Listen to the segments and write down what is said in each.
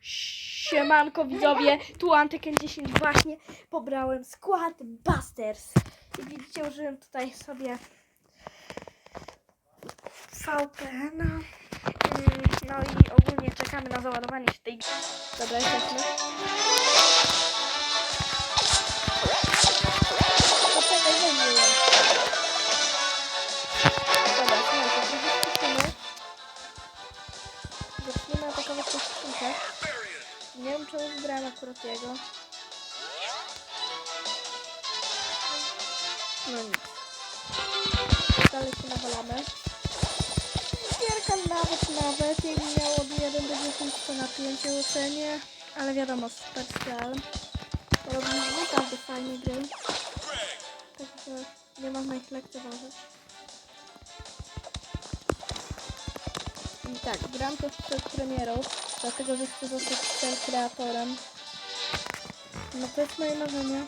Siemanko widzowie, tu Antyken 10 właśnie pobrałem skład Busters. I widzicie, użyłem tutaj sobie VPN. No i ogólnie czekamy na załadowanie się tej gry. Dobra, jesteśmy. Poczekaj, wejdę. Dobra. Nie wiem czemu wybrałem akurat jego. No nic. Dalej się nawalamy. Gierka nawet, nawet, jakby miał od 1 do 10 to na 5 ocenie. Ale wiadomo, super skill. Robiliśmy każdy fajnie gry. Także nie można ich lekceważyć. I tak, gram to przed premierą, dlatego że chcę zostać ten kreatorem. No to jest moje marzenie.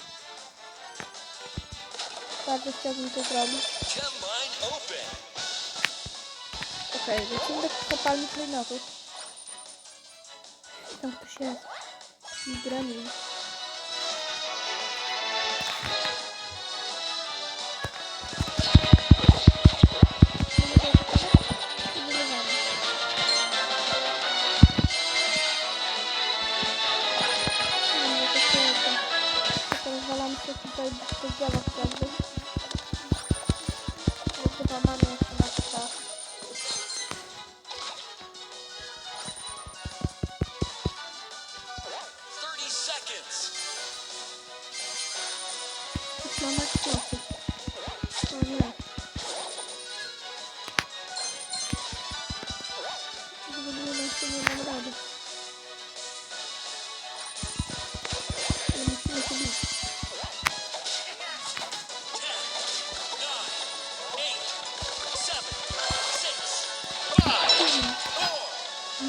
Bardzo chciałbym to zrobić. Okej, lecimy do kopalni klejnotów. Tam ktoś jest. I. tutaj do drzewa wtedy. Ale chyba mamy jeszcze na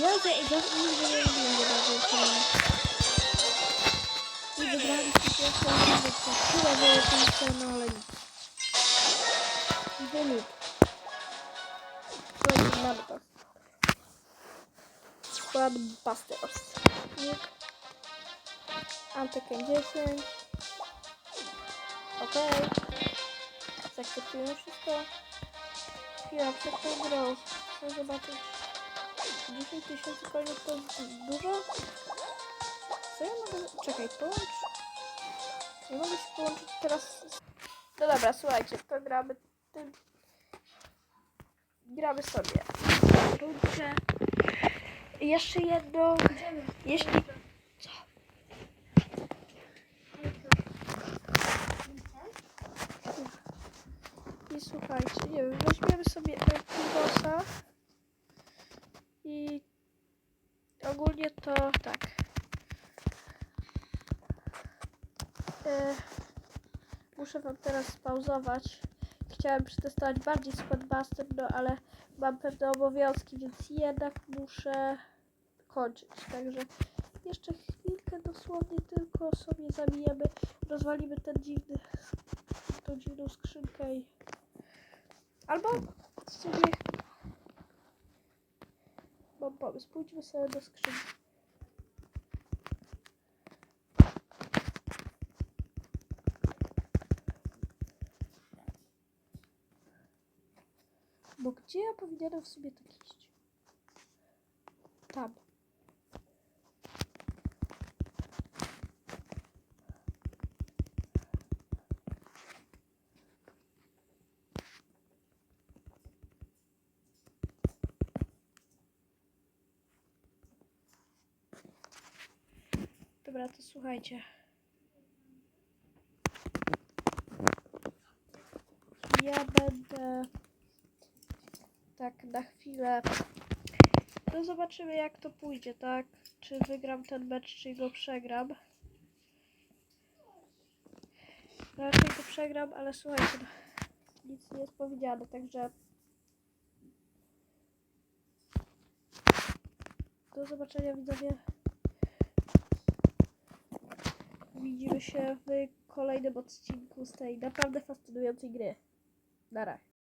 Ja za, za, nigdy nie lubiłem wydarzeń filmu. I wygraliśmy pierwszą rundę przez tyle wielką no ale nic. Wynik. Wchodzi na to. Squad Busters. Nick. Antyken 10. Okej. Zaakceptujemy wszystko. Chwila przed tą grą. Chcę zobaczyć. 10 tysięcy coinów to dużo? Co ja mogę... Czekaj, połącz... Nie mogę się połączyć teraz... No dobra, słuchajcie, to gramy. Gramy sobie. Rundkę. Jeszcze jedno... Jeśli... Co? I słuchajcie, nie wiem, weźmiemy sobie i ogólnie to tak. E, muszę wam teraz spauzować. Chciałem przetestować bardziej Squadbuster, no ale mam pewne obowiązki, więc jednak muszę kończyć. Także jeszcze chwilkę dosłownie tylko sobie zabijemy, rozwalimy ten dziwny, tą dziwną skrzynkę i... Albo Mam pomysł, pójdźmy sobie do skrzynki. Bo gdzie ja powinienem sobie tak iść? Tam. Dobra, to słuchajcie. Ja będę tak na chwilę. No zobaczymy jak to pójdzie, tak? Czy wygram ten mecz, czy go przegram. Raczej to przegram, ale słuchajcie, no, nic nie jest powiedziane, także do zobaczenia widzowie. Widzimy się w kolejnym odcinku z tej naprawdę fascynującej gry. Na razie.